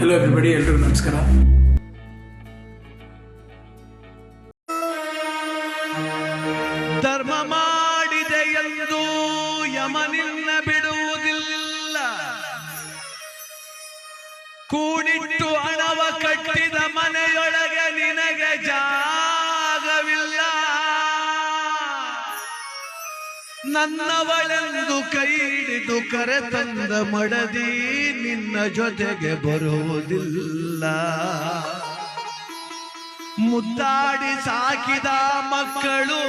Hello everybody ಎಲ್ರಿಗೂ ನಮಸ್ಕಾರ. ಧರ್ಮ ಮಾಡಿದೆ ಎಂದು ಯಮನಿನ್ನ ಬಿಡುವುದಿಲ್ಲ. ಕೂಡಿಟ್ಟು ನನ್ನವಳೆಂದು ಕೈ ಹಿಡಿದು ಕರೆ ತಂದ ಮಡದಿ ನಿನ್ನ ಜೊತೆಗೆ ಬರುವುದಿಲ್ಲ. ಮುದ್ದಾಡಿ ಸಾಕಿದ ಮಕ್ಕಳು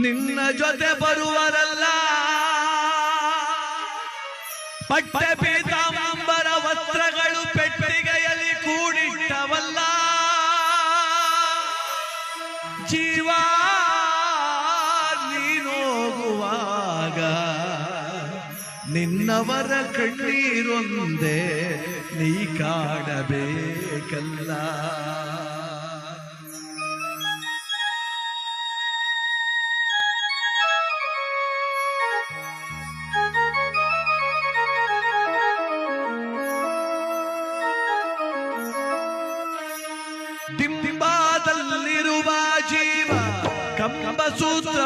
ನಿನ್ನ ಜೊತೆ ಬರುವರಲ್ಲ. ಪಟ್ಟೆ ಪೀತಾಂಬರ ನಿನ್ನವರ ಕಣ್ಣೀರೊಂದೇ ನೀ ಕಾಡಬೇಕಲ್ಲ ಡಿಂಬಾದಲ್ಲಿರುವ ಜೀವ ಕಂಬ ಸೂತ್ರ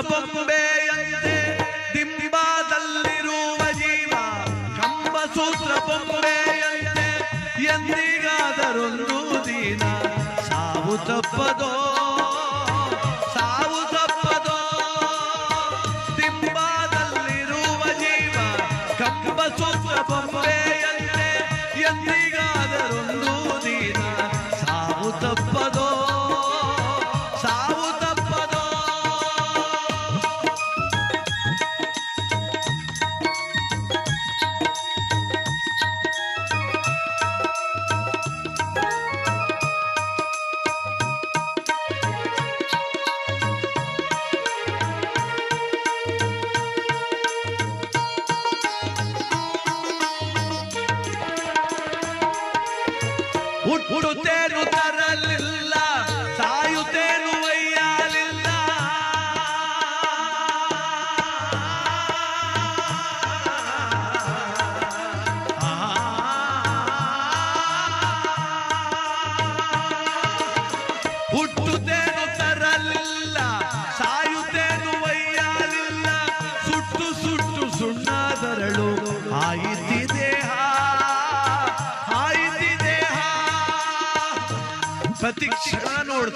ತಪ್ಪದೋ ಸಾವು ತಪ್ಪದೋ ತಿಂಬಾದಲ್ಲಿರುವ ಜೀವ ಕಂಬ ಸೂತ್ರ ಬೊಂಬೆಯಂತೆ ಎಂದಿಗಾದರೊಂದು ದಿನ ಸಾವು ತಪ್ಪದೋ ಹುಟ್ಟುತ್ತೇನು ತರಲಿಲ್ಲ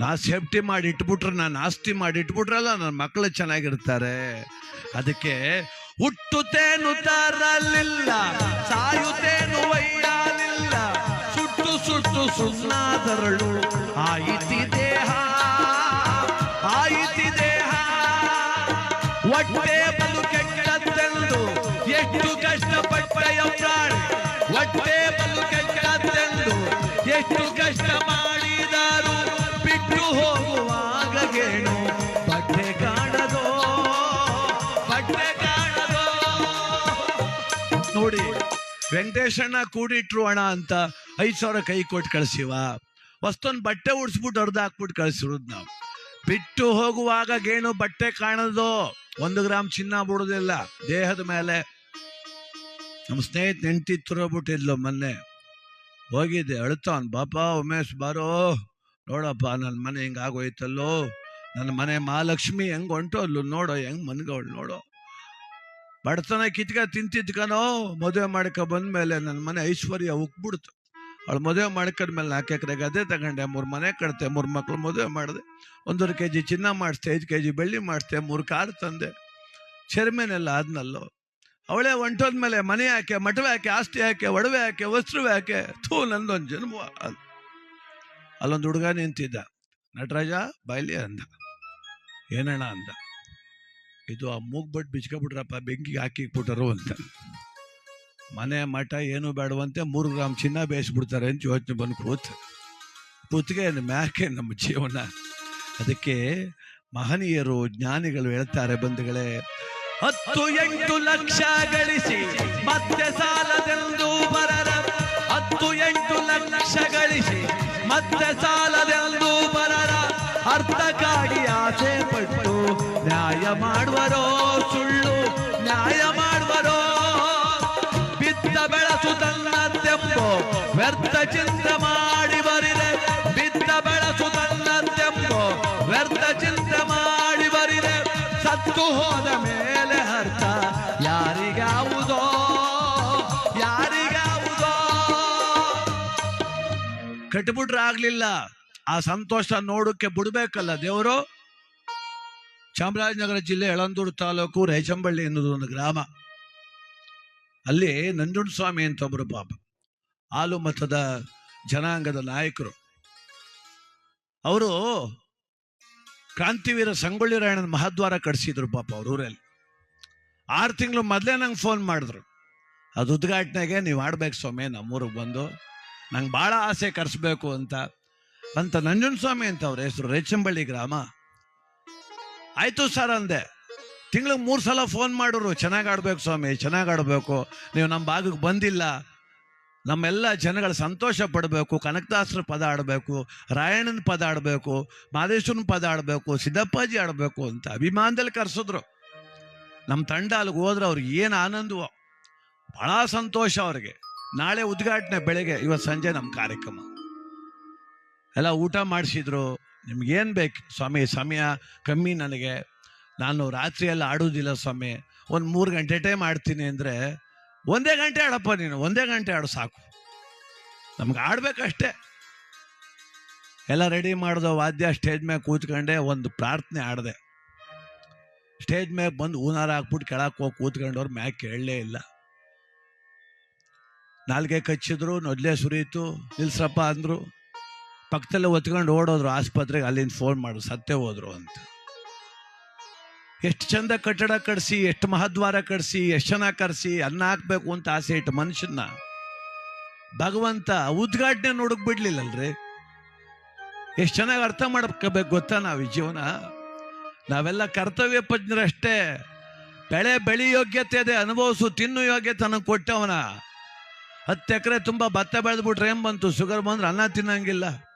ನಾ ಸೇಫ್ಟಿ ಮಾಡಿ ಇಟ್ಬಿಟ್ರೆ, ನಾನು ಆಸ್ತಿ ಮಾಡಿ ಇಟ್ಬಿಟ್ರಲ್ಲ ನನ್ನ ಮಕ್ಕಳು ಚೆನ್ನಾಗಿರ್ತಾರೆ. ಅದಕ್ಕೆ ಹುಟ್ಟುತ್ತೇನು ತರಲಿಲ್ಲ ಸಾಯುತ್ತೇನು ಒಯ್ಯಲಿಲ್ಲ ಸುಟ್ಟು ಸುಟ್ಟು ಸುನ್ನಾದರಳು ಆಯಿತಿ ದೇಹ ಆಯಿತಿ ದೇಹ. ಒಟ್ಟೆ ಬಲು ಕೆಟ್ಟದ್ದೆಂದು, ಎಷ್ಟು ಕಷ್ಟಪಟ್ಟೆಯ ಪ್ರಾಣಿ. ಒಟ್ಟೆ ಬಲು ಕೆಟ್ಟದ್ದೆಂದು, ಎಷ್ಟು ಕಷ್ಟ ಬಿಟ್ಟು ನೋಡಿ, ವೆಂಕಟೇಶಣ್ಣ ಕೂಡಿಟ್ರು ಅಣ್ಣ ಅಂತ ಐದು ಸಾವಿರ ಕೈ ಕೊಟ್ಟು ಕಳಿಸಿವ. ವಸ್ತೊಂದು ಬಟ್ಟೆ ಉಡ್ಸ್ಬಿಟ್ಟು ಅರ್ಧ ಹಾಕ್ಬಿಟ್ಟು ಕಳ್ಸಿರೋದು ನಾವು. ಬಿಟ್ಟು ಹೋಗುವಾಗ ಗೇಣು ಬಟ್ಟೆ ಕಾಣದು? ಒಂದು ಗ್ರಾಮ್ ಚಿನ್ನ ಬಿಡುದಿಲ್ಲ. ದೇಹದ ಮೇಲೆ ನಮ್ಮ ಸ್ನೇಹಿತ ನೆಂಟಿ ತುರೋಬಿಟ್ಟಿದ್ಲು ಮೊನ್ನೆ. ಹೋಗಿದ್ದೆ ಅಳ್ತಾವನ್, ಬಾಪಾ ಉಮೇಶ್ ಬಾರೋ. ನೋಡಪ್ಪ ನನ್ನ ಮನೆ ಹಿಂಗೆ ಆಗೋಯ್ತಲ್ಲೋ? ನನ್ನ ಮನೆ ಮಹಾಲಕ್ಷ್ಮಿ ಹೆಂಗ್ ಹೊಂಟೋದ್ಲು ನೋಡೋ, ಹೆಂಗ್ ಮನ್ಗವಳು ನೋಡೋ? ಬಡತನ ಕಿತ್ಕ ತಿಂತಿದ್ಕನೋ ಮದುವೆ ಮಾಡ್ಕೊ ಬಂದ್ಮೇಲೆ ನನ್ನ ಮನೆ ಐಶ್ವರ್ಯ ಉಕ್ಬಿಡ್ತು. ಅವಳು ಮದುವೆ ಮಾಡ್ಕೊಂಡ್ಮೇಲೆ ನಾಲ್ಕು ಎಕರೆ ಅದೇ ತಗೊಂಡೆ, ಮೂರು ಮನೆ ಕಟ್ತೆ ಮೂರು ಮಕ್ಳು ಮದುವೆ ಮಾಡಿದೆ. ಒಂದೂವರೆ ಕೆ ಜಿ ಚಿನ್ನ ಮಾಡಿಸ್ದೆ, ಐದು ಕೆ ಜಿ ಬೆಳ್ಳಿ ಮಾಡಿಸ್ದೆ, ಮೂರು ಕಾರ್ ತಂದೆ. ಚೇರ್ಮನ್ ಆದ್ನಲ್ಲೋ? ಅವಳೇ ಹೊಂಟೋದ್ಮೇಲೆ ಮನೆ ಯಾಕೆ ಮಠವೇ ಯಾಕೆ, ಆಸ್ತಿ ಯಾಕೆ, ಒಡವೆ ಯಾಕೆ, ವಸ್ತ್ರವೇ ಯಾಕೆ? ಥೂ, ನಂದೊಂದು ಜನ್ಮ. ಅಲ್ಲೊಂದು ಹುಡುಗ ನಿಂತಿದ್ದ. ನಟರಾಜ, ಬಾಯ್ಲಿ ಅಂದ. ಏನಣ್ಣ ಅಂದ. ಇದು ಆ ಮೂಗ್ಬಟ್ಟು ಬಿಚ್ಕೊಬಿಟ್ರಪ್ಪ, ಬೆಂಕಿಗೆ ಹಾಕಿಬಿಟ್ಟರು ಅಂತ. ಮನೆ ಮಠ ಏನು ಬೇಡವಂತೆ ಮೂರು ಗ್ರಾಮ್ ಚಿನ್ನ ಬೇಯಿಸ್ಬಿಡ್ತಾರೆ ಅಂತ ಯೋಚನೆ ಬಂದು ಕೂತ್. ಕೂತ್ಗೆ ಮ್ಯಾಕೆ ನಮ್ಮ ಜೀವನ? ಅದಕ್ಕೆ ಮಹನೀಯರು, ಜ್ಞಾನಿಗಳು ಹೇಳ್ತಾರೆ ಬಂಧುಗಳೇ, ಹತ್ತು ಎಂಟು ಲಕ್ಷ ಗಳಿಸಿ ಮತ್ತೆ ಸಾಲದೆಂದು ಬರರ? ಹತ್ತು ಎಂಟು ಲಕ್ಷ ಗಳಿಸಿ ಮತ್ತೆ ಸಾಲದೆಂದು ಬರರ ಕಾಡಿ ಆಸೆ ಪಟ್ಟು ನ್ಯಾಯ ಮಾಡುವರೋ ಸುಳ್ಳು, ನ್ಯಾಯ ಮಾಡುವರೋ. ಬಿದ್ದ ಬೆಳಸು ತನ್ನತ್ತೆಂಬೋ ವ್ಯರ್ಥ ಚಿಂತೆ ಮಾಡಿ ಬರಿದೆ ಬಿದ್ದ ಬೆಳಸು ತನ್ನತ್ತೆಂಬೋ ವ್ಯರ್ಥ ಚಿಂತೆ ಮಾಡಿ ಬರಿದೆ ಸತ್ತು ಹೋದ ಮೇಲೆ ಕಟ್ಬಿಟ್ರೆ ಆಗ್ಲಿಲ್ಲ. ಆ ಸಂತೋಷ ನೋಡಕ್ಕೆ ಬಿಡ್ಬೇಕಲ್ಲ ದೇವರು? ಚಾಮರಾಜನಗರ ಜಿಲ್ಲೆ ಎಳಂದೂರು ತಾಲೂಕು ರೈಚಂಬಳ್ಳಿ ಎನ್ನುವುದು ಒಂದು ಗ್ರಾಮ. ಅಲ್ಲಿ ನಂಜುಂಡಸ್ವಾಮಿ ಅಂತ ಒಬ್ಬರು ಪಾಪ, ಹಾಲು ಮತದ ಜನಾಂಗದ ನಾಯಕರು. ಅವರು ಕ್ರಾಂತಿವೀರ ಸಂಗೊಳ್ಳಿ ರಾಯಣ್ಣನ ಮಹಾದ್ವಾರ ಕಟ್ಸಿದ್ರು ಪಾಪ ಅವ್ರ ಊರಲ್ಲಿ. ಆರು ತಿಂಗಳು ಮೊದಲೇ ನಂಗೆ ಫೋನ್ ಮಾಡಿದ್ರು. ಅದು ಉದ್ಘಾಟನೆಗೆ ನೀವು ಆಡ್ಬೇಕು ಸ್ವಾಮಿ, ನಮ್ಮೂರಿಗೆ ಬಂದು. ನಂಗೆ ಭಾಳ ಆಸೆ ಕರೆಸ್ಬೇಕು ಅಂತ. ಅಂತ ನಂಜುಂಡಸ್ವಾಮಿ ಅಂತ ಅವ್ರ ಹೆಸರು ರೇಚಂಬಳ್ಳಿ ಗ್ರಾಮ. ಆಯ್ತು ಸರ್ ಅಂದೆ. ತಿಂಗ್ಳಿಗೆ ಮೂರು ಸಲ ಫೋನ್ ಮಾಡೋರು ಚೆನ್ನಾಗಿ ಆಡ್ಬೇಕು ಸ್ವಾಮಿ, ಚೆನ್ನಾಗಿ ಆಡಬೇಕು. ನೀವು ನಮ್ಮ ಭಾಗಕ್ಕೆ ಬಂದಿಲ್ಲ. ನಮ್ಮೆಲ್ಲ ಜನಗಳು ಸಂತೋಷ ಪಡಬೇಕು, ಕನಕದಾಸರ ಪದ ಆಡಬೇಕು, ರಾಯಣ್ಣನ ಪದ ಆಡಬೇಕು ಮಾದೇಶ್ವರನ ಪದ ಆಡಬೇಕು, ಸಿದ್ದಪ್ಪಾಜಿ ಆಡಬೇಕು ಅಂತ ಅಭಿಮಾನದಲ್ಲಿ ಕರೆಸಿದ್ರು. ನಮ್ಮ ತಂಡ ಅಲ್ಲಿಗೆ ಹೋದ್ರೆ ಅವ್ರಿಗೆ ಏನು ಆನಂದವೋ. ಭಾಳ ಸಂತೋಷ ಅವ್ರಿಗೆ. ನಾಳೆ ಉದ್ಘಾಟನೆ ಬೆಳಗ್ಗೆ ಇವತ್ತು ಸಂಜೆ ನಮ್ಮ ಕಾರ್ಯಕ್ರಮ. ಎಲ್ಲ ಊಟ ಮಾಡಿಸಿದ್ರು ನಿಮ್ಗೇನು ಬೇಕು? ಸ್ವಾಮಿ, ಸಮಯ ಕಮ್ಮಿ ನನಗೆ. ನಾನು ರಾತ್ರಿ ಎಲ್ಲ ಆಡೋದಿಲ್ಲ ಸ್ವಾಮಿ. ಒಂದು ಮೂರು ಗಂಟೆ ಟೈಮ್ ಆಡ್ತೀನಿ ಅಂದರೆ, ಒಂದೇ ಗಂಟೆ ಆಡಪ್ಪ ನೀನು, ಒಂದೇ ಗಂಟೆ ಆಡು ಸಾಕು. ನಮ್ಗೆ ಆಡಬೇಕಷ್ಟೇ. ಎಲ್ಲ ರೆಡಿ ಮಾಡಿದೋ ವಾದ್ಯ ಸ್ಟೇಜ್ ಮೇಲೆ ಕೂತ್ಕೊಂಡೆ, ಒಂದು ಪ್ರಾರ್ಥನೆ ಆಡಿದೆ. ಸ್ಟೇಜ್ ಮೇಲೆ ಬಂದು ಹೂನಾರ ಹಾಕ್ಬಿಟ್ಟು ಕೆಳಕ್ಕೆ ಹೋಗಿ ಕೂತ್ಕೊಂಡವ್ರು ಮ್ಯಾಕ್ ಕೇಳಲೇ ಇಲ್ಲ. ನಾಲ್ಗೆ ಕಚ್ಚಿದ್ರು ನೊದ್ಲೆ ಸುರಿಯಿತು, ನಿಲ್ಸ್ರಪ್ಪ ಅಂದರು. ಪಕ್ಕದಲ್ಲೇ ಒತ್ಕೊಂಡು ಓಡೋದ್ರು ಆಸ್ಪತ್ರೆಗೆ, ಅಲ್ಲಿಂದ ಫೋನ್ ಮಾಡು, ಸತ್ತೇ ಹೋದ್ರು ಅಂತ. ಎಷ್ಟು ಚಂದ ಕಟ್ಟಡ ಕಟ್ಸಿ, ಎಷ್ಟು ಮಹದ್ವಾರ ಕಟ್ಸಿ, ಎಷ್ಟು ಜನ ಕರೆಸಿ ಅನ್ನ ಹಾಕ್ಬೇಕು ಅಂತ ಆಸೆ ಇಟ್ಟು ಮನುಷ್ಯನ ಭಗವಂತ ಉದ್ಘಾಟನೆ ನೋಡಕ್ ಬಿಡ್ಲಿಲ್ಲಲ್ರಿ ಎಷ್ಟು ಚೆನ್ನಾಗಿ ಅರ್ಥ ಮಾಡ್ಕೋಬೇಕು ಗೊತ್ತಾ ನಾವು ಈ ಜೀವನ? ನಾವೆಲ್ಲ ಕರ್ತವ್ಯ ಪಜ್ಞರಷ್ಟೇ ಬೆಳೆ ಬೆಳಿ ಯೋಗ್ಯತೆ ಇದೆ ಅನುಭವಿಸು, ತಿನ್ನು ಯೋಗ್ಯತೆ ನನಗೆ ಕೊಟ್ಟವನ. ಹತ್ತು ಎಕರೆ ತುಂಬ ಭತ್ತ ಬೆಳೆದ್ಬಿಟ್ರೆ ಏನು ಬಂತು? ಶುಗರ್ ಬಂದ್ರೆ ಅನ್ನ ತಿನ್ನಂಗಿಲ್ಲ.